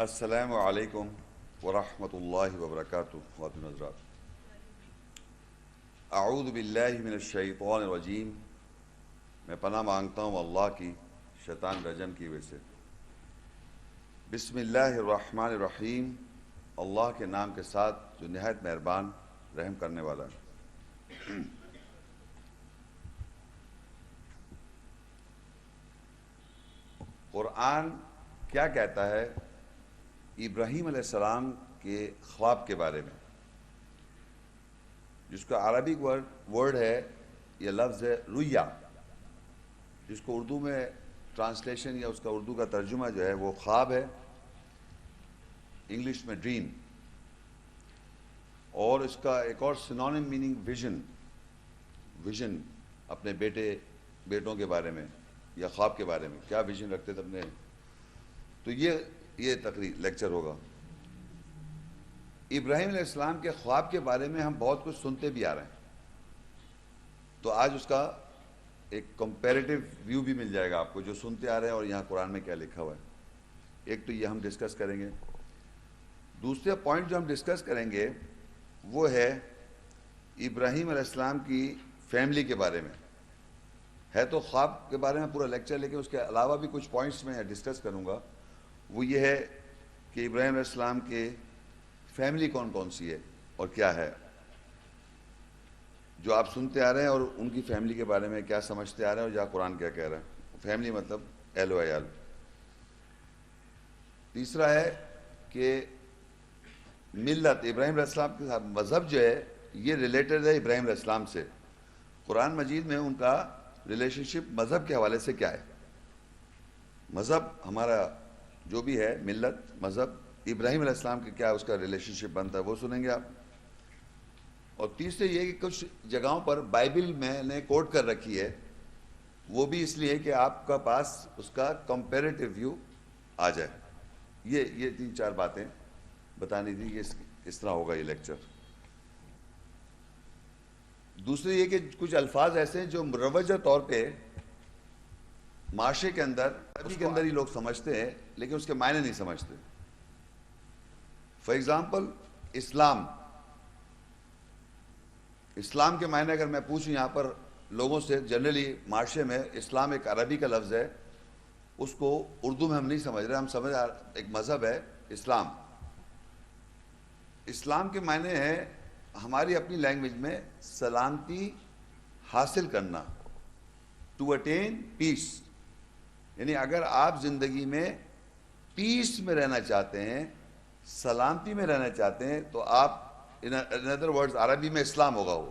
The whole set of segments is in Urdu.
السلام علیکم ورحمۃ اللہ وبرکاتہ، خواتین حضرات۔ اعوذ باللہ من الشیطان الرجیم۔ میں پناہ مانگتا ہوں اللہ کی، شیطان رجم کی وجہ سے۔ بسم اللہ الرحمن الرحیم۔ اللہ کے نام کے ساتھ جو نہایت مہربان رحم کرنے والا۔ ہے قرآن کیا کہتا ہے؟ ابراہیم علیہ السلام کے خواب کے بارے میں۔ جس کا عربک ورڈ ورڈ ہے، یہ لفظ ہے رویا جس کو اردو میں ٹرانسلیشن یا اس کا اردو کا ترجمہ جو ہے، وہ خواب ہے۔ انگلش میں ڈریم اور اس کا ایک اور سنونم میننگ ویژن ویژن اپنے بیٹے، بیٹوں کے بارے میں یا خواب کے بارے میں۔ کیا ویژن رکھتے تھے اپنے؟ تو یہ یہ تقریر لیکچر ہوگا۔ ابراہیم علیہ السلام کے خواب کے بارے میں ہم بہت کچھ سنتے بھی آ رہے ہیں۔ تو آج اس کا ایک کمپیریٹیو ویو بھی مل جائے گا آپ کو، جو سنتے آ رہے ہیں اور یہاں قرآن میں کیا لکھا ہوا ہے۔ ایک تو یہ ہم ڈسکس کریں گے۔ دوسرے پوائنٹ جو ہم ڈسکس کریں گے وہ ہے ابراہیم علیہ السلام کی فیملی کے بارے میں۔ ہے تو خواب کے بارے میں پورا لیکچر لیکن اس کے علاوہ بھی کچھ پوائنٹس میں ڈسکس کروں گا۔ وہ یہ ہے کہ ابراہیم علیہ السلام کے فیملی کون کون سی ہے اور کیا ہے؟ جو آپ سنتے آ رہے ہیں اور ان کی فیملی کے بارے میں کیا سمجھتے آ رہے ہیں اور جہاں قرآن کیا کہہ رہا ہے فیملی مطلب ایل و عیال۔ تیسرا ہے کہ ملت، ابراہیم علیہ السلام کے ساتھ مذہب جو ہے، یہ ریلیٹڈ ہے ابراہیم علیہ السلام سے۔ قرآن مجید میں ان کا ریلیشن شپ مذہب کے حوالے سے کیا ہے؟ مذہب ہمارا جو بھی ہے، ملت، مذہب، ابراہیم علیہ السلام کے کیا اس کا ریلیشن شپ بنتا ہے وہ سنیں گے آپ۔ اور تیسرے یہ کہ کچھ جگہوں پر بائبل میں نے کوٹ کر رکھی ہے، وہ بھی اس لیے کہ آپ کا پاس اس کا کمپیریٹیو ویو آ جائے۔ یہ یہ تین چار باتیں بتانی تھی کہ اس طرح ہوگا یہ لیکچر دوسرے یہ کہ کچھ الفاظ ایسے ہیں جو مروجہ طور پہ معاشرے کے اندر عربی کے اندر ہی لوگ سمجھتے ہیں لیکن اس کے معنی نہیں سمجھتے۔ فار ایگزامپل اسلام۔ اسلام کے معنی اگر میں پوچھوں یہاں پر لوگوں سے جنرلی معاشرے میں اسلام ایک عربی کا لفظ ہے اس کو اردو میں ہم نہیں سمجھ رہے ہم سمجھ ایک مذہب ہے اسلام۔ اسلام کے معنی ہے ہماری اپنی لینگویج میں سلامتی حاصل کرنا ٹو اٹین پیس یعنی اگر آپ زندگی میں پیس میں رہنا چاہتے ہیں، سلامتی میں رہنا چاہتے ہیں، تو آپ ان ادر ورڈز عربی میں اسلام ہوگا وہ۔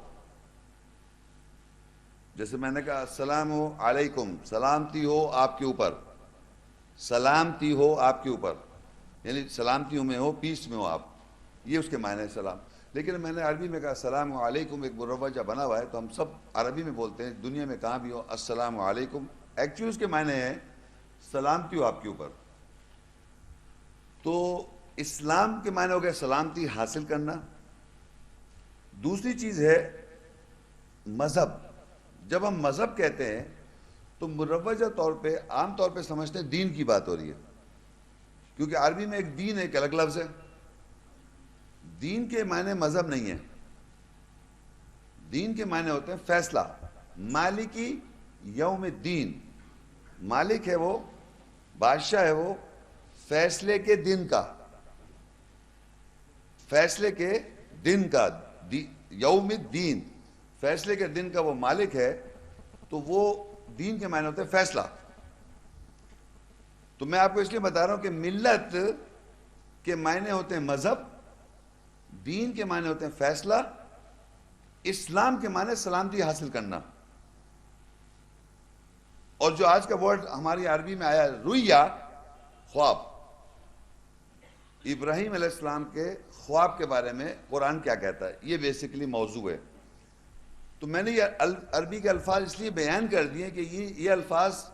جیسے میں نے کہا، السلام علیکم، سلامتی ہو آپ کے اوپر۔ سلامتی ہو آپ کے اوپر۔ یعنی سلامتی میں ہو پیس میں ہو آپ۔ یہ اس کے معنی ہے سلام۔ لیکن میں نے عربی میں کہا، السلام علیکم، ایک مروجہ بنا ہوا ہے، تو ہم سب عربی میں بولتے ہیں، دنیا میں کہاں بھی ہو، السلام علیکم۔ ایکچولی اس کے معنی ہے سلامتی ہو آپ کے اوپر۔ تو اسلام کے معنی ہو گیا سلامتی حاصل کرنا۔ دوسری چیز ہے مذہب۔ جب ہم مذہب کہتے ہیں تو مروجہ طور پہ، عام طور پہ سمجھتے ہیں دین کی بات ہو رہی ہے۔ کیونکہ عربی میں ایک دین ایک الگ لفظ ہے۔ دین کے معنی مذہب نہیں ہے۔ دین کے معنی ہوتے ہیں فیصلہ۔ مالکی یوم دین مالک ہے وہ، بادشاہ ہے وہ، فیصلے کے دن کا۔ فیصلے کے دن کا یوم دین فیصلے کے دن کا وہ مالک ہے، تو وہ دین کے معنی ہوتے ہیں فیصلہ۔ تو میں آپ کو اس لیے بتا رہا ہوں کہ ملت کے معنی ہوتے ہیں مذہب، دین کے معنی ہوتے ہیں فیصلہ، اسلام کے معنی سلامتی حاصل کرنا۔ اور جو آج کا ورڈ ہماری عربی میں آیا رویا خواب۔ ابراہیم علیہ السلام کے خواب کے بارے میں قرآن کیا کہتا ہے؟ یہ بیسیکلی موضوع ہے۔ تو میں نے یہ عربی کے الفاظ اس لیے بیان کر دیے کہ یہ یہ الفاظ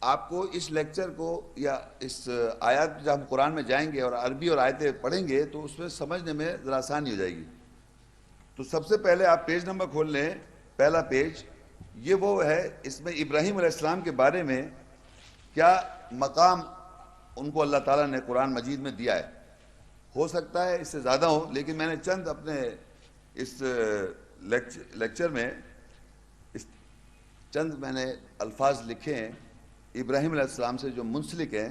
آپ کو اس لیکچر کو یا اس آیات جب ہم قرآن میں جائیں گے اور عربی اور آیتیں پڑھیں گے تو اس میں سمجھنے میں ذرا آسانی ہو جائے گی۔ تو سب سے پہلے آپ پیج نمبر کھول لیں۔ پہلا پیج۔ یہ وہ ہے اس میں ابراہیم علیہ السلام کے بارے میں کیا مقام ان کو اللہ تعالیٰ نے قرآن مجید میں دیا ہے؟ ہو سکتا ہے اس سے زیادہ ہو، لیکن میں نے چند اپنے اس لیکچر میں اس چند میں نے الفاظ لکھے ہیں۔ ابراہیم علیہ السلام سے جو منسلک ہیں،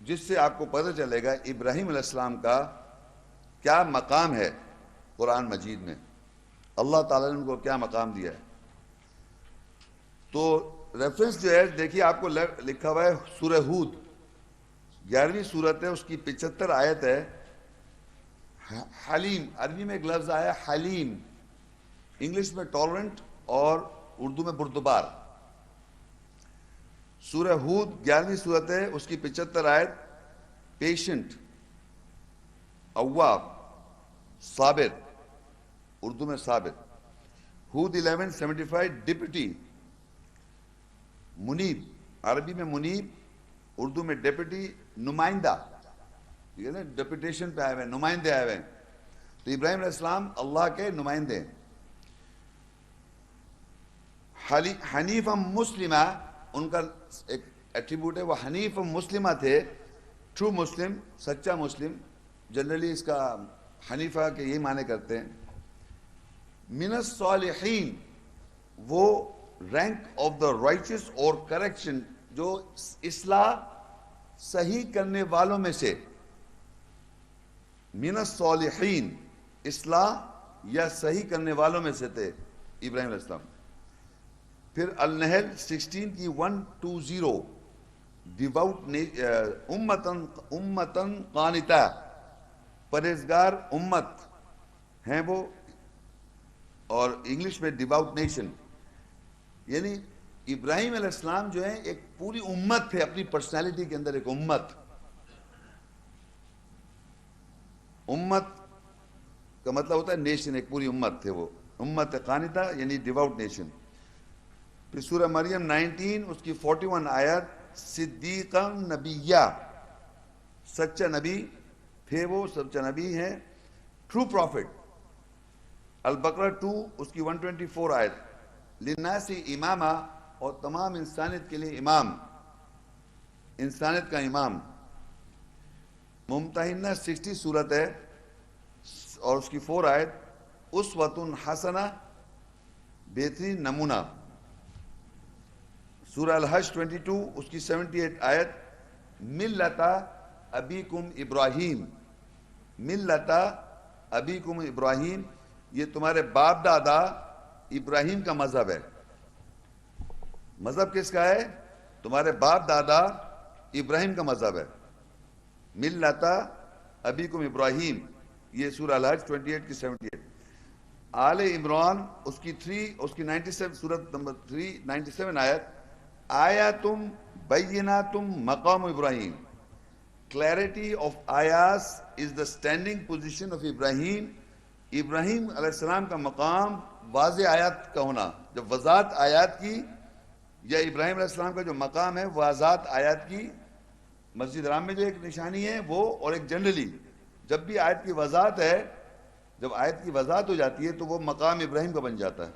جس سے آپ کو پتہ چلے گا ابراہیم علیہ السلام کا کیا مقام ہے قرآن مجید میں۔ اللہ تعالیٰ نے ان کو کیا مقام دیا ہے؟ تو ریفرنس جو ہے، دیکھیے آپ کو لکھا ہوا ہے سورہ ہود۔ گیارہویں صورت ہے، اس کی پچہتر آیت ہے۔ حلیم، عربی میں ایک لفظ آیا حلیم۔ انگلش میں ٹالرنٹ اور اردو میں بردبار۔ سورہ ہود، گیارہویں صورت ہے، اس کی پچہتر آیت۔ پیشنٹ اواب صابر اردو میں Sabir Hud eleven seventy five deputy. منیب، عربی میں منیب، اردو میں ڈپٹی نمائندہ۔ ٹھیک ہے نا ڈپٹیشن پہ آئے ہوئے نمائندے آئے ہوئے ہیں۔ تو ابراہیم علیہ السلام اللہ کے نمائندے حنیف مسلمہ، ان کا ایک ایٹریبیوٹ ہے، وہ حنیف مسلمہ تھے۔ ٹرو مسلم سچا مسلم۔ جنرلی اس کا حنیفہ کے یہ معنی کرتے ہیں۔ من الصالحین، وہ رینک آف دا رائچس اور کریکشن جو اصلاح صحیح کرنے والوں میں سے، من الصالحین، اصلاح یا صحیح کرنے والوں میں سے تھے ابراہیم علیہ السلام۔ پھر النحل سکسٹین کی ون ٹو زیرو ڈیواؤٹ امتن امتن قانتا پرہزگار امت ہیں وہ، اور انگلش میں ڈیواؤٹ نیشن۔ یعنی ابراہیم علیہ السلام جو ہے، ایک پوری امت تھے، اپنی پرسنالٹی کے اندر ایک امت۔ امت کا مطلب ہوتا ہے نیشن ایک پوری امت تھے وہ۔ امت قانتا یعنی ڈیواؤٹ نیشن پھر سورہ مریم نائنٹین، اس کی فورٹی ون آیت، صدیقا نبیہ سچا نبی تھے وہ، سچا نبی ہیں۔ ٹرو پروفٹ البقرہ ٹو اس کی ون ٹوینٹی فور آیت۔ لناسی امامہ اور تمام انسانیت کے لیے امام۔ انسانیت کا امام۔ ممتحنہ سکسٹی صورت ہے اور اس کی فور آیت اس وطن حسنہ، بہترین نمونہ۔ سورہ الحج 22 اس کی 78 آیت ملتا ابیکم ابراہیم۔ ملتا ابیکم ابراہیم، یہ تمہارے باپ دادا ابراہیم کا مذہب ہے۔ مذہب کس کا ہے؟ تمہارے باپ دادا ابراہیم کا مذہب ہے۔ ملتا ابیکم ابراہیم۔ یہ سورہ الحج 28 کی 78 آل عمران، اس کی 3 اس کی 97 سورت نمبر 3 97 آیت۔ آیا تم بینا تم مقام ابراہیم۔ Clarity of آیاس is the standing position of Ibrahim Ibrahim علیہ السلام کا مقام واضح آیات کا ہونا۔ جب وضاحت آیات کی یا ابراہیم علیہ السلام کا جو مقام ہے واضحات آیات کی مسجد رام میں جو ایک نشانی ہے، وہ اور ایک جنرلی۔ جب بھی آیت کی وضاحت ہے، جب آیت کی وضاحت ہو جاتی ہے، تو وہ مقام ابراہیم کا بن جاتا ہے۔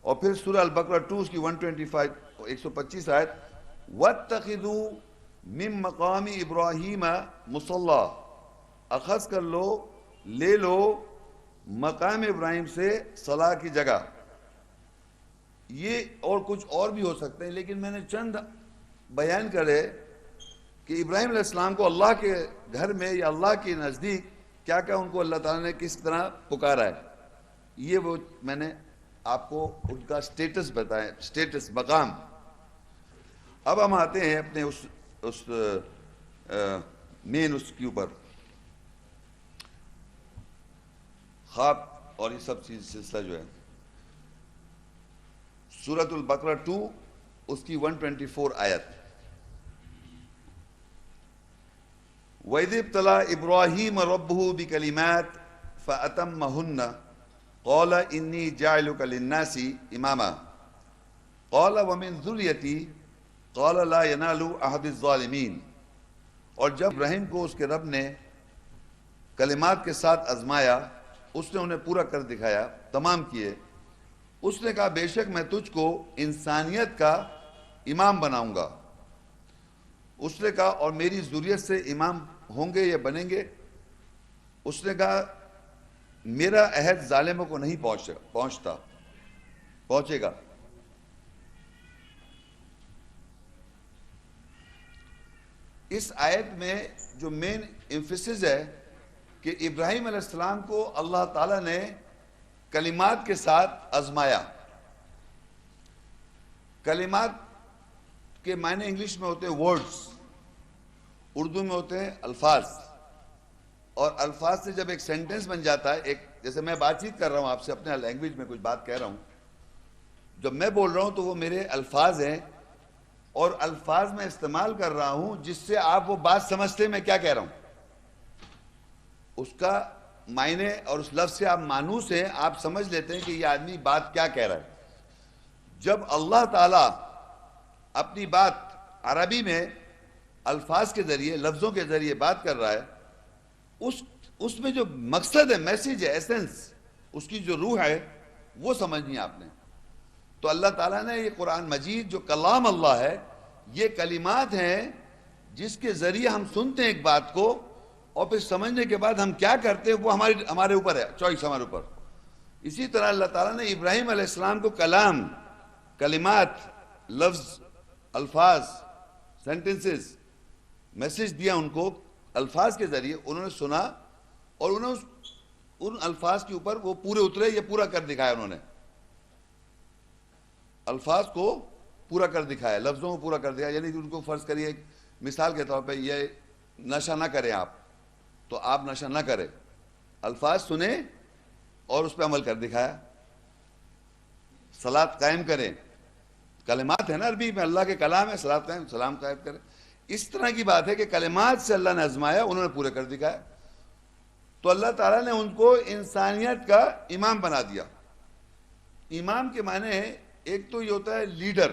اور پھر سورہ البقرہ ٹو اس کی ون ٹوینٹی فائیو ایک سو پچیس آیت، وَاتَّخِذُوا مِن مقام ابراہیم مسلح اخذ کر لو، لے لو مقام ابراہیم سے صلاح کی جگہ۔ یہ اور کچھ اور بھی ہو سکتے ہیں، لیکن میں نے چند بیان کرے کہ ابراہیم علیہ السلام کو اللہ کے گھر میں یا اللہ کے نزدیک کیا کیا ان کو اللہ تعالیٰ نے کس طرح پکارا ہے۔ یہ وہ میں نے آپ کو ان کا سٹیٹس بتائیں سٹیٹس مقام۔ اب ہم آتے ہیں اپنے اس اس مین اس کے اوپر۔ خواب اور یہ سب چیز سلسلہ جو ہے۔ سورت البقرہ ٹو اس کی ون ٹوینٹی فور آیت۔ وَإِذِ ابْتَلَى إِبْرَاهِيمَ رَبُّهُ بِكَلِمَاتٍ فَأَتَمَّهُنَّ۔ قال انی جعلک للناس اماما قال ومن ذریتی قال لا ینال احد الظالمین اور جب ابراہیم کو اس کے رب نے کلمات کے ساتھ ازمایا اس نے انہیں پورا کر دکھایا، تمام کیے۔ اس نے کہا، بے شک میں تجھ کو انسانیت کا امام بناؤں گا۔ اس نے کہا، اور میری ضروریت سے امام ہوں گے یا بنیں گے؟ اس نے کہا، میرا عہد ظالموں کو نہیں پہنچتا، پہنچے گا۔ اس آیت میں جو مین امفسز ہے کہ ابراہیم علیہ السلام کو اللہ تعالیٰ نے کلمات کے ساتھ ازمایا کلمات کے معنی انگلش میں ہوتے ہیں ورڈز اردو میں ہوتے ہیں الفاظ۔ اور الفاظ سے جب ایک سینٹنس بن جاتا ہے، ایک جیسے میں بات چیت کر رہا ہوں، آپ سے اپنے لینگویج میں کچھ بات کہہ رہا ہوں، جب میں بول رہا ہوں تو وہ میرے الفاظ ہیں۔ اور الفاظ میں استعمال کر رہا ہوں جس سے آپ وہ بات سمجھتے ہیں میں کیا کہہ رہا ہوں۔ اس کا معنی اور اس لفظ سے آپ مانوس ہیں، آپ سمجھ لیتے ہیں کہ یہ آدمی بات کیا کہہ رہا ہے۔ جب اللہ تعالیٰ اپنی بات عربی میں الفاظ کے ذریعے، لفظوں کے ذریعے بات کر رہا ہے، اس اس میں جو مقصد ہے میسیج ہے ایسنس اس کی جو روح ہے، وہ سمجھنی آپ نے۔ تو اللہ تعالیٰ نے یہ قرآن مجید، جو کلام اللہ ہے، یہ کلمات ہیں جس کے ذریعے ہم سنتے ہیں ایک بات کو اور پھر سمجھنے کے بعد ہم کیا کرتے ہیں؟ وہ ہماری ہمارے اوپر ہے، چوائس ہمارے اوپر۔ اسی طرح اللہ تعالیٰ نے ابراہیم علیہ السلام کو کلام، کلمات، لفظ، الفاظ سینٹنسز میسج دیا ان کو الفاظ کے ذریعے۔ انہوں نے سنا اور انہوں نے ان الفاظ کے اوپر وہ پورے اترے، یہ پورا کر دکھایا انہوں نے۔ الفاظ کو پورا کر دکھایا، لفظوں کو پورا کر دیا یعنی کہ ان کو فرض کریے، مثال کے طور پہ یہ نشہ نہ کریں آپ۔ تو آپ نشہ نہ کریں۔ الفاظ سنیں اور اس پہ عمل کر دکھایا۔ سلاد قائم کریں۔ کلمات ہیں نا عربی میں، اللہ کے کلام ہے سلاد قائم، سلام قائم کریں۔ اس طرح کی بات ہے کہ کلمات سے اللہ نے ازمایا، انہوں نے پورے کر دکھایا۔ تو اللہ تعالیٰ نے ان کو انسانیت کا امام بنا دیا۔ امام کے معنی ہے ایک تو یہ ہوتا ہے لیڈر،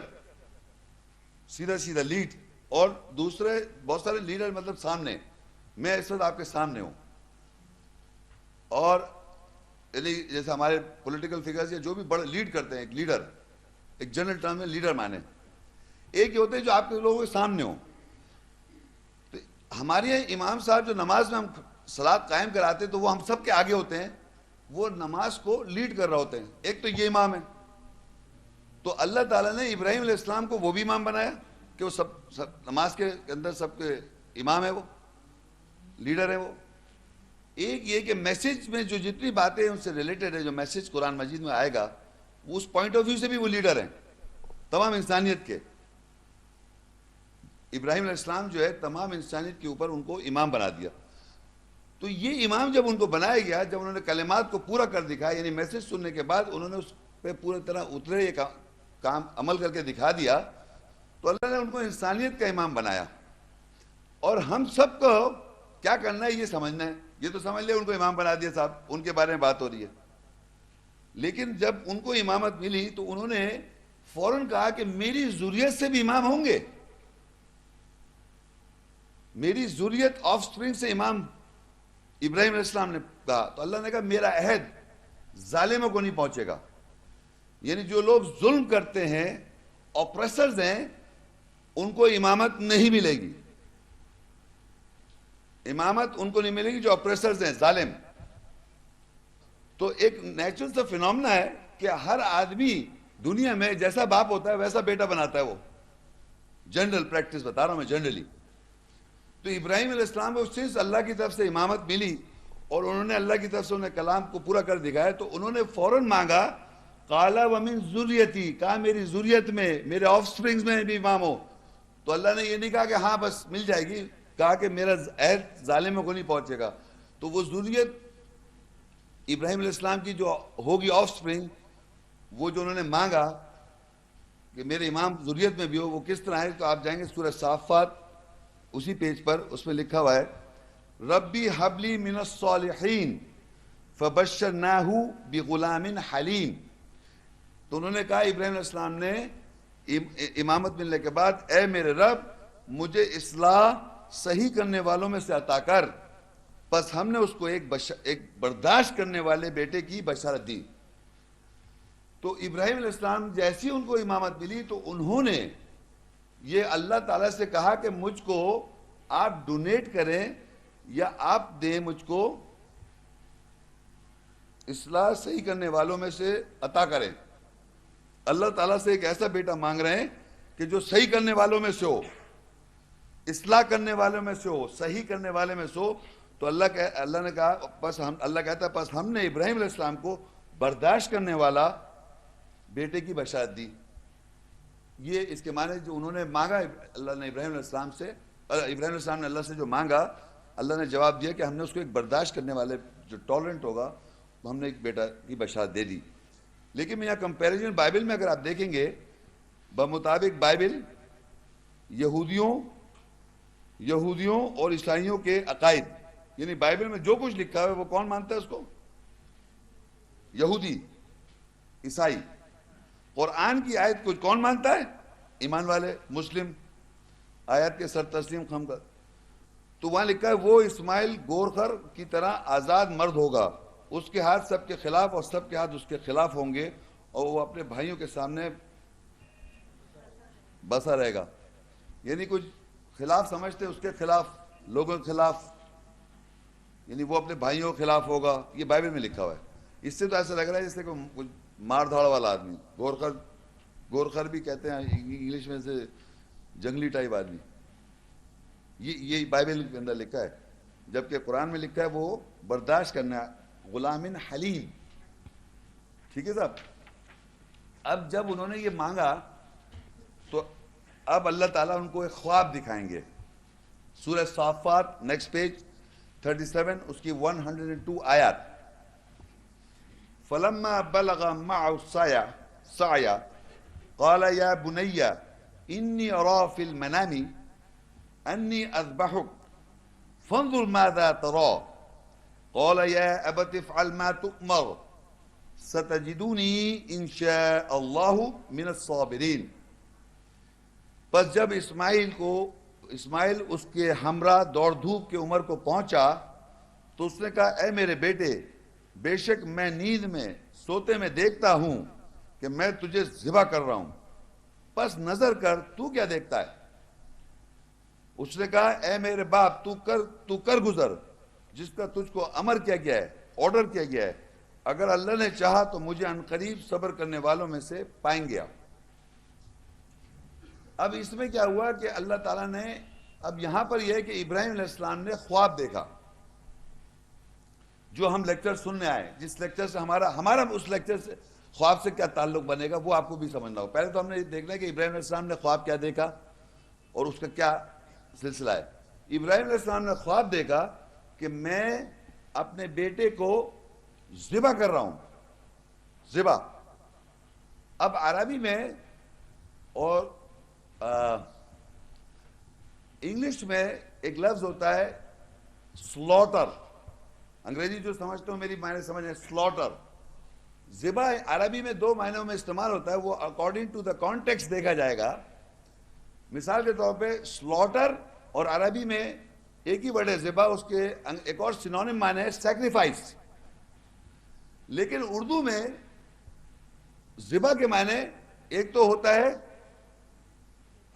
سیدھا سیدھا لیڈ، اور دوسرے بہت سارے لیڈر مطلب سامنے۔ میں اس وقت آپ کے سامنے ہوں۔ اور یعنی جیسے ہمارے پولیٹیکل فگرز یا جو بھی بڑے لیڈ کرتے ہیں، ایک لیڈر ایک جنرل ٹرم میں لیڈر مانے۔ ایک یہ ہوتے ہیں جو آپ کے لوگوں کے سامنے ہوں۔ تو ہمارے امام صاحب جو نماز میں ہم سلاد قائم کراتے ہیں، تو وہ ہم سب کے آگے ہوتے ہیں۔ وہ نماز کو لیڈ کر رہے ہوتے ہیں۔ ایک تو یہ امام ہے۔ تو اللہ تعالیٰ نے ابراہیم علیہ السلام کو وہ بھی امام بنایا کہ وہ سب نماز کے اندر سب کے امام ہے وہ۔ لیڈر ہے وہ۔ ایک یہ کہ میسیج میں جو جتنی باتیں ان سے ریلیٹڈ ہے جو میسیج قرآن مجید میں آئے گا اس پوائنٹ آف ویو سے بھی وہ لیڈر ہیں، تمام انسانیت کے۔ ابراہیم علیہ السلام جو ہے، تمام انسانیت کے اوپر ان کو امام بنا دیا۔ تو یہ امام جب ان کو بنایا گیا، جب انہوں نے کلمات کو پورا کر دکھایا یعنی میسیج سننے کے بعد انہوں نے اس پہ پورے طرح اترے، یہ کام عمل کر کے دکھا دیا، تو اللہ نے ان کو انسانیت کا امام بنایا۔ اور ہم سب کو کیا کرنا ہے یہ سمجھنا ہے؟ یہ تو سمجھ لے ان کو امام بنا دیا صاحب، ان کے بارے میں بات ہو رہی ہے۔ لیکن جب ان کو امامت ملی تو انہوں نے فوراً کہا کہ میری ضروریت سے بھی امام ہوں گے۔ میری ضروریت آف سپرنگ سے امام ابراہیم علیہ السلام نے کہا۔ تو اللہ نے کہا، میرا عہد ظالموں کو نہیں پہنچے گا۔ یعنی جو لوگ ظلم کرتے ہیں اپریسرز ہیں، ان کو امامت نہیں ملے گی۔ امامت ان کو نہیں ملے گی جو اپریسرز ہیں، ظالم۔ تو ایک نیچرل سا فنومنا ہے کہ ہر آدمی دنیا میں جیسا باپ ہوتا ہے، ویسا بیٹا بناتا ہے وہ۔ جنرل پریکٹس بتا رہا ہوں میں جنرلی تو ابراہیم علیہ السلام کو صرف اللہ کی طرف سے امامت ملی اور انہوں نے اللہ کی طرف سے انہیں کلام کو پورا کر دکھایا، تو انہوں نے فوراً مانگا کالا ومن ضروریتی کہا میری ضروریت میں، میرے آف سپرنگز میں بھی امام ہو۔ تو اللہ نے یہ نہیں کہا کہ ہاں بس مل جائے گی۔ کہا کہ میرا عہد ظالموں کو نہیں پہنچے گا۔ تو وہ ضروریت ابراہیم علیہ السلام کی جو ہوگی آف سپرنگ وہ جو انہوں نے مانگا کہ میرے امام ضروریت میں بھی ہو، وہ کس طرح ہے تو آپ جائیں گے سورہ صافات، اسی پیج پر اس میں لکھا ہوا ہے، ربی حبلی من الصالحین فبشرناہو بغلام حلیم۔ تو انہوں نے کہا ابراہیم علیہ السلام نے امامت ملنے کے بعد، اے میرے رب، مجھے اصلاح صحیح کرنے والوں میں سے عطا کر۔ بس ہم نے اس کو ایک ایک برداشت کرنے والے بیٹے کی بشارت دی۔ تو ابراہیم علیہ السلام جیسی ان کو امامت ملی تو انہوں نے یہ اللہ تعالیٰ سے کہا کہ مجھ کو آپ ڈونیٹ کریں یا آپ دیں مجھ کو اصلاح صحیح کرنے والوں میں سے عطا کریں۔ اللہ تعالیٰ سے ایک ایسا بیٹا مانگ رہے ہیں کہ جو صحیح کرنے والوں میں سے ہو۔ اصلاح کرنے والوں میں سے ہو، صحیح کرنے والے میں سے ہو، تو اللہ کہ اللہ نے کہا پس ہم، اللہ کہتا ہے پس ہم نے ابراہیم علیہ السلام کو برداشت کرنے والا بیٹے کی بشارت دی۔ یہ اس کے معنی جو انہوں نے مانگا، اللہ نے ابراہیم علیہ السلام سے ابراہیم علیہ السلام نے اللہ سے جو مانگا، اللہ نے جواب دیا کہ ہم نے اس کو ایک برداشت کرنے والے جو ٹالرنٹ ہوگا ہم نے ایک بیٹا کی بشارت دے دی۔ لیکن میں یہاں کمپیریزن بائبل میں اگر آپ دیکھیں گے، بمطابق بائبل یہودیوں یہودیوں اور عیسائیوں کے عقائد یعنی بائبل میں جو کچھ لکھا ہے، وہ کون مانتا ہے اس کو؟ یہودی، عیسائی۔ قرآن کی آیت کو کون مانتا ہے؟ ایمان والے، مسلم۔ آیت کے سر تسلیم خم کر۔ تو وہاں لکھا ہے، وہ اسماعیل گورخر کی طرح آزاد مرد ہوگا۔ اس کے ہاتھ سب کے خلاف اور سب کے ہاتھ اس کے خلاف ہوں گے اور وہ اپنے بھائیوں کے سامنے بسا رہے گا۔ یعنی کچھ خلاف سمجھتے اس کے خلاف، لوگوں کے خلاف یعنی وہ اپنے بھائیوں کے خلاف ہوگا، یہ بائبل میں لکھا ہوا ہے۔ اس سے تو ایسا لگ رہا ہے جس سے کوئی مار دھاڑ والا آدمی گورخر گورخر بھی کہتے ہیں، انگلش میں سے جنگلی ٹائپ آدمی۔ یہ یہ بائبل کے اندر لکھا ہے۔ جبکہ قرآن میں لکھا ہے، وہ برداشت کرنا غلام حلیم۔ ٹھیک ہے صاحب؟ اب جب انہوں نے یہ مانگا اب اللہ تعالیٰ ان کو ایک خواب دکھائیں گے سورہ صافات نیکسٹ پیج 37 اس کی 102 آیات فلما بلغ معه السعي سعيا قال يا بني اني ارى في المنام اني اذبحك فانظر ماذا ترى قال يا ابت افعل ما تؤمر سَتَجِدُونِي ان شاء الله من الصابرين پس جب اسماعیل کو، اسماعیل اس کے ہمراہ دوڑ دھوپ کے عمر کو پہنچا، تو اس نے کہا، اے میرے بیٹے، بے شک میں نیند میں، سوتے میں دیکھتا ہوں کہ میں تجھے ذبح کر رہا ہوں۔ پس نظر کر، تو کیا دیکھتا ہے؟ اس نے کہا، اے میرے باپ، تو کر تو کر گزر، جس کا تجھ کو امر کیا گیا ہے، آرڈر کیا گیا ہے۔ اگر اللہ نے چاہا تو مجھے انقریب صبر کرنے والوں میں سے پائیں گیا اب اس میں کیا ہوا کہ اللہ تعالیٰ نے، اب یہاں پر یہ ہے کہ ابراہیم علیہ السلام نے خواب دیکھا، جو ہم لیکچر سننے آئے۔ جس لیکچر سے ہمارا ہمارا اس لیکچر سے خواب سے کیا تعلق بنے گا، وہ آپ کو بھی سمجھنا ہو پہلے تو ہم نے دیکھنا ہے کہ ابراہیم علیہ السلام نے خواب کیا دیکھا اور اس کا کیا سلسلہ ہے۔ ابراہیم علیہ السلام نے خواب دیکھا کہ میں اپنے بیٹے کو ذبح کر رہا ہوں۔ ذبح۔ اب عربی میں اور انگلش میں ایک لفظ ہوتا ہے سلوٹر انگریزی جو سمجھتے ہو میری معنی سمجھ سلوٹر ذبح عربی میں دو معنیوں میں استعمال ہوتا ہے، وہ اکارڈنگ ٹو دا کانٹیکس دیکھا جائے گا۔ مثال کے طور پہ سلوٹر اور عربی میں ایک ہی ورڈ ہے ذبح اس کے ایک اور سینونیم معنی ہے سیکریفائس لیکن اردو میں ذبح کے معنی ایک تو ہوتا ہے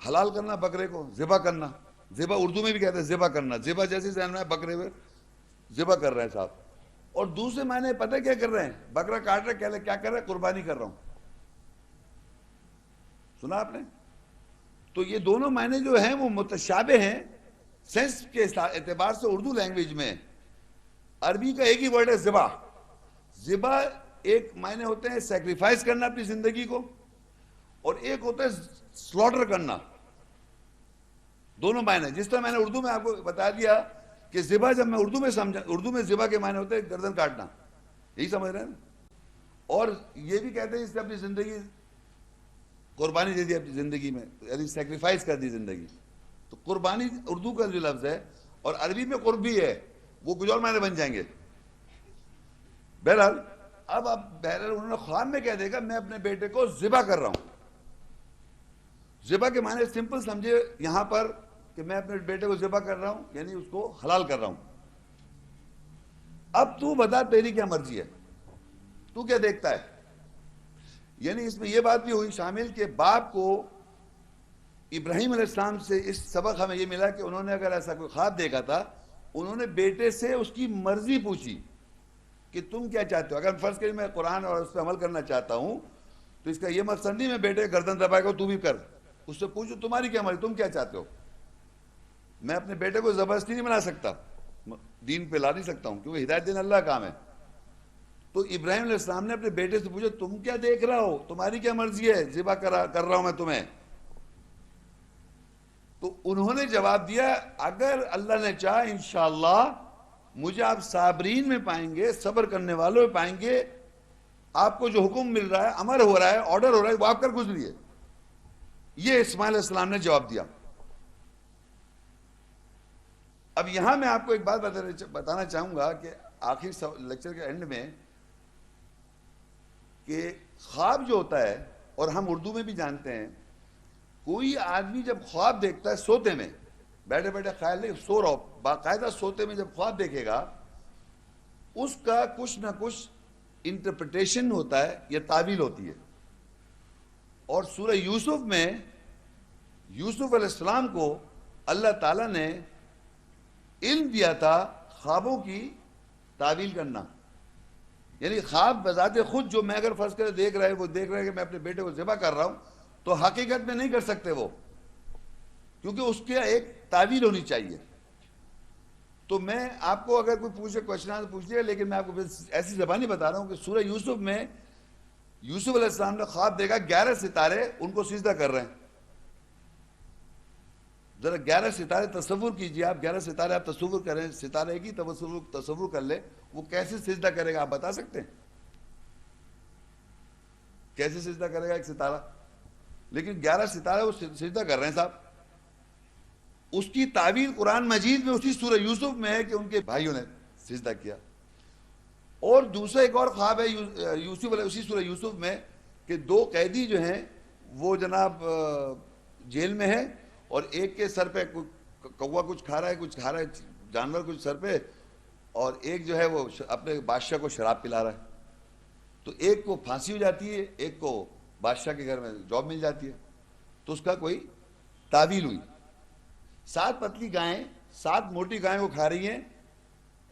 حلال کرنا، بکرے کو ذبح کرنا۔ ذبح اردو میں بھی کہتے ہیں ذبح کرنا۔ ذبح جیسی ذہن میں بکرے ہوئے ذبح کر رہے ہیں صاحب۔ اور دوسرے معنی پتہ کیا کر رہے ہیں؟ بکرا کاٹ رہے کیا کر رہے؟ ہیں قربانی کر رہا ہوں۔ سنا آپ نے؟ تو یہ دونوں معنی جو ہیں، وہ متشابہ ہیں سینس کے اعتبار سے اردو لینگویج میں۔ عربی کا ایک ہی ورڈ ہے زبا زبا ایک معنی ہوتے ہیں سیکریفائز کرنا اپنی زندگی کو، اور ایک ہوتا ہے سلوٹر کرنا۔ دونوں معنی جس طرح میں نے اردو میں آپ کو بتا دیا کہ زبا جب میں اردو میں سمجھا، اردو میں زبا کے معنی ہوتے ہیں گردن کاٹنا۔ یہی سمجھ رہے ہیں؟ اور یہ بھی کہتے ہیں اس سے اپنی زندگی قربانی دے دی اپنی زندگی میں یعنی سیکریفائز کر دی زندگی۔ تو قربانی اردو کا جو لفظ ہے، اور عربی میں قربی ہے، وہ کچھ اور معنی بن جائیں گے۔ بہرحال، اب اب بہرحال انہوں نے خواب میں کہہ دے گا، میں اپنے بیٹے کو ذبح کر رہا ہوں۔ ذبح کے معنی سمپل سمجھے یہاں پر کہ میں اپنے بیٹے کو ذبح کر رہا ہوں یعنی اس کو حلال کر رہا ہوں۔ اب تو بتا تیری کیا مرضی ہے؟ تو کیا دیکھتا ہے؟ یعنی اس میں یہ بات بھی ہوئی شامل کہ باپ کو ابراہیم علیہ السلام سے اس سبق ہمیں یہ ملا کہ انہوں نے اگر ایسا کوئی خواب دیکھا تھا، انہوں نے بیٹے سے اس کی مرضی پوچھی کہ تم کیا چاہتے ہو؟ اگر فرض کریں میں قرآن اور اس پہ عمل کرنا چاہتا ہوں، تو اس کا یہ مقصد نہیں میں بیٹے گردن دبائے گا، تو بھی کر۔ اس سے پوچھو تمہاری کیا مرضی، تم کیا چاہتے ہو؟ میں اپنے بیٹے کو زبردستی نہیں بنا سکتا دین پہ لا نہیں سکتا ہوں، کیونکہ ہدایت دین اللہ کام ہے۔ تو ابراہیم علیہ السلام نے اپنے بیٹے سے پوچھا، تم کیا دیکھ رہا ہو؟ تمہاری کیا مرضی ہے؟ ذبح کر رہا ہوں میں تمہیں۔ تو انہوں نے جواب دیا، اگر اللہ نے چاہا، انشاءاللہ مجھے آپ صابرین میں پائیں گے، صبر کرنے والوں میں پائیں گے۔ آپ کو جو حکم مل رہا ہے، امر ہو رہا ہے، آرڈر ہو رہا ہے، وہ آپ کر گزریے یہ اسماعیل علیہ السلام نے جواب دیا۔ اب یہاں میں آپ کو ایک بات بتانا چاہوں گا کہ آخر لیکچر کے اینڈ میں کہ خواب جو ہوتا ہے، اور ہم اردو میں بھی جانتے ہیں، کوئی آدمی جب خواب دیکھتا ہے سوتے میں، بیٹھے بیٹھے خیال نہیں، سو رہو باقاعدہ سوتے میں جب خواب دیکھے گا، اس کا کچھ نہ کچھ انٹرپریٹیشن ہوتا ہے یا تعویل ہوتی ہے۔ اور سورہ یوسف میں یوسف علیہ السلام کو اللہ تعالیٰ نے علم دیا تھا خوابوں کی تعویل کرنا۔ یعنی خواب بذات خود جو میں اگر فرض کرے دیکھ رہے وہ دیکھ رہے کہ میں اپنے بیٹے کو ذبح کر رہا ہوں، تو حقیقت میں نہیں کر سکتے وہ، کیونکہ اس کے ایک تعویل ہونی چاہیے۔ تو میں آپ کو اگر کوئی پوچھے کوشچن پوچھ لیا لیکن میں آپ کو ایسی زبانی بتا رہا ہوں کہ سورہ یوسف میں یوسف علیہ السلام نے خواب دیکھا، گیارہ ستارے ان کو سجدہ کر رہے ہیں۔ ذرا گیارہ ستارے تصور کیجیے، آپ گیارہ ستارے آپ تصور کریں، ستارے کی تصور تصور کر لیں، وہ کیسے سجدہ کرے گا آپ بتا سکتے ہیں؟ کیسے سجدہ کرے گا ایک ستارہ؟ لیکن گیارہ ستارے وہ سجدہ کر رہے ہیں صاحب۔ اس کی تعبیر قرآن مجید میں اسی سورہ یوسف میں ہے کہ ان کے بھائیوں نے سجدہ کیا۔ اور دوسرا ایک اور خواب ہے یوسف علیہ، اسی سورہ یوسف میں کہ دو قیدی جو ہیں، وہ جناب جیل میں ہیں اور ایک کے سر پہ کوا کچھ کھا رہا ہے، کچھ کھا رہا ہے، جانور کچھ سر پہ اور ایک جو ہے وہ اپنے بادشاہ کو شراب پلا رہا ہے۔ تو ایک کو پھانسی ہو جاتی ہے، ایک کو بادشاہ کے گھر میں جاب مل جاتی ہے۔ تو اس کا کوئی تعویل ہوئی۔ سات پتلی گائیں، سات موٹی گائیں وہ کھا رہی ہیں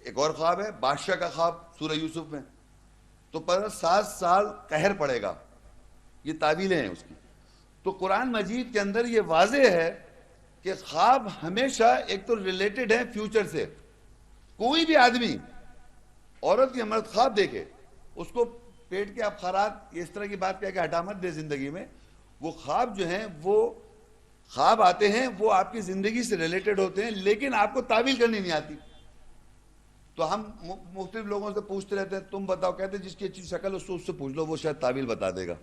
ایک اور خواب ہے، بادشاہ کا خواب سورہ یوسف میں۔ تو پر سات سال قہر پڑے گا۔ یہ تعویلیں ہیں اس کی۔ تو قرآن مجید کے اندر یہ واضح ہے کہ خواب ہمیشہ ایک تو ریلیٹڈ ہے فیوچر سے۔ کوئی بھی آدمی عورت یا مرد خواب دیکھے، اس کو پیٹ کے افخارات، اس طرح کی بات کیا کہ ہٹا مت دے زندگی میں، وہ خواب جو ہیں، وہ خواب آتے ہیں، وہ آپ کی زندگی سے ریلیٹڈ ہوتے ہیں، لیکن آپ کو تعویل کرنی نہیں آتی۔ تو ہم مختلف لوگوں سے پوچھتے رہتے ہیں، تم بتاؤ، کہتے جس کی اچھی شکل اس سے پوچھ لو، وہ شاید تعویل بتا دے گا۔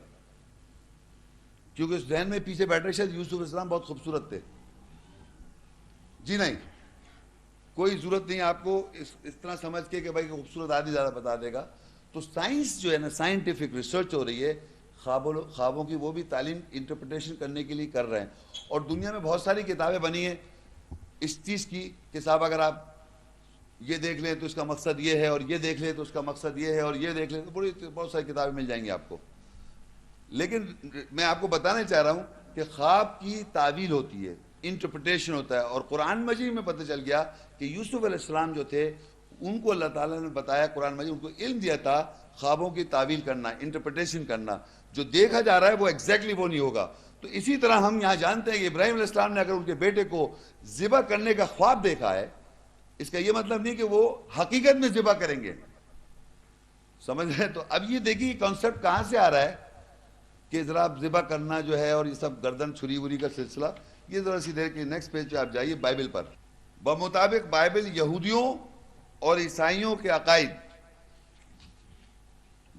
کیونکہ اس ذہن میں پیچھے بیٹھے شاید یوسف اسلام بہت خوبصورت تھے۔ جی نہیں، کوئی ضرورت نہیں، آپ کو اس طرح سمجھ کے کہ بھائی خوبصورت آدمی زیادہ بتا دے گا۔ تو سائنس جو ہے نا سائنٹیفک ریسرچ ہو رہی ہے، خوابوں خوابوں کی وہ بھی تعلیم انٹرپریٹیشن کرنے کے لیے کر رہے ہیں۔ اور دنیا میں بہت ساری کتابیں بنی ہیں۔ اس چیز کی کتاب اگر آپ یہ دیکھ لیں تو اس کا مقصد یہ ہے اور یہ دیکھ لیں تو اس کا مقصد یہ ہے اور یہ دیکھ لیں تو بڑی بہت ساری کتابیں مل جائیں گی آپ کو۔ لیکن میں آپ کو بتانا چاہ رہا ہوں کہ خواب کی تعویل ہوتی ہے انٹرپریٹیشن ہوتا ہے اور قرآن مجید میں پتہ چل گیا کہ یوسف علیہ السلام جو تھے، ان کو اللہ تعالیٰ نے بتایا، قرآن مجید ان کو علم دیا تھا خوابوں کی تعویل کرنا انٹرپریٹیشن کرنا۔ جو دیکھا جا رہا ہے وہ ایگزیکٹلی وہ نہیں ہوگا۔ تو اسی طرح ہم یہاں جانتے ہیں کہ ابراہیم علیہ السلام نے اگر ان کے بیٹے کو ذبح کرنے کا خواب دیکھا ہے اس کا یہ مطلب نہیں کہ وہ حقیقت میں ذبح کریں گے۔ سمجھ رہے تو اب یہ دیکھیے کانسیپٹ کہاں سے آ رہا ہے کہ ذرا آپ ذبح کرنا جو ہے اور یہ سب گردن چھری وری کا سلسلہ، یہ ذرا سی دیر کے نیکسٹ پیج پہ آپ جائیے بائبل پر۔ بمطابق بائبل یہودیوں اور عیسائیوں کے عقائد۔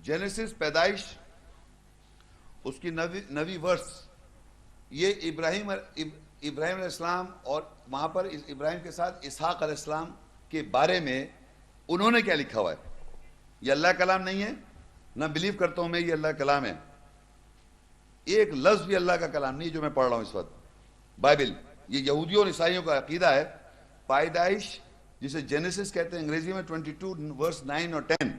جینیسس پیدائش، اس کی نوی نوی ورس یہ ابراہیم ابراہیم علیہ السلام اور وہاں پر ابراہیم کے ساتھ اسحاق علیہ السلام کے بارے میں انہوں نے کیا لکھا ہوا ہے؟ یہ اللہ کلام نہیں ہے، نہ بلیو کرتا ہوں میں، یہ اللہ کلام ہے۔ ایک لفظ بھی اللہ کا کلام نہیں جو میں پڑھ رہا ہوں اس وقت۔ بائبل، یہ یہودیوں اور عیسائیوں کا عقیدہ ہے۔ پیدائش، جسے جینیسس کہتے ہیں انگریزی میں 22 ورس 9 اور 10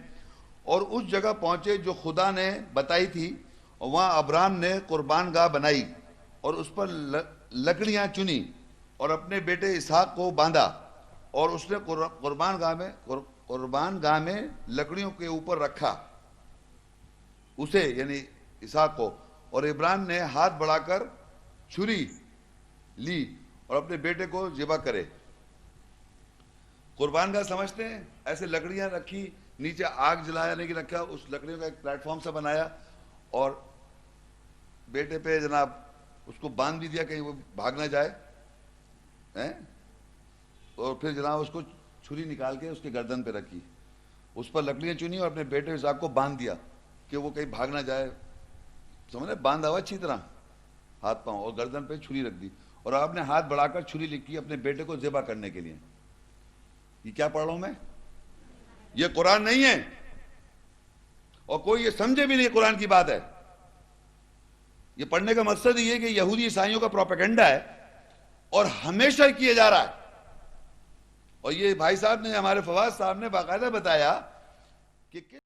اور اس جگہ پہنچے جو خدا نے بتائی تھی، اور وہاں ابرام نے قربان گاہ بنائی۔ اور اس پر لکڑیاں چنی اور اپنے بیٹے اسحاق کو باندھا اور اس نے قربان گاہ میں قربان گاہ میں لکڑیوں کے اوپر رکھا۔ اسے یعنی اسحاق کو۔ اور ابراہیم نے ہاتھ بڑھا کر چھری لی اور اپنے بیٹے کو ذبح کرے۔ قربان گاہ سمجھتے ہیں؟ ایسے لکڑیاں رکھی، نیچے آگ جلایا نہیں کہ رکھا، اس لکڑیوں کا ایک پلیٹ فارم سا بنایا اور بیٹے پہ جناب اس کو باندھ بھی دیا کہیں وہ بھاگ نہ جائے اور پھر جناب اس کو چھری نکال کے اس کے گردن پہ رکھی۔ اس پر لکڑیاں چنی اور اپنے بیٹے صاحب کو باندھ دیا کہ وہ کہیں بھاگ نہ جائے۔ سمجھ باندھا ہوا اچھی طرح۔ ہاتھ پاؤں اور گردن پہ چھری رکھ دی۔ اور آپ نے ہاتھ بڑھا کر چھری لکھی اپنے بیٹے کو ذبح کرنے کے لیے۔ یہ کیا پڑھ رہا ہوں میں؟ یہ قرآن نہیں ہے۔ اور کوئی یہ سمجھے بھی نہیں قرآن کی بات ہے۔ یہ پڑھنے کا مقصد یہ ہے کہ یہودی عیسائیوں کا پروپیگنڈا ہے اور ہمیشہ کیا جا رہا ہے۔ اور یہ بھائی صاحب نے ہمارے فواز صاحب نے باقاعدہ بتایا کہ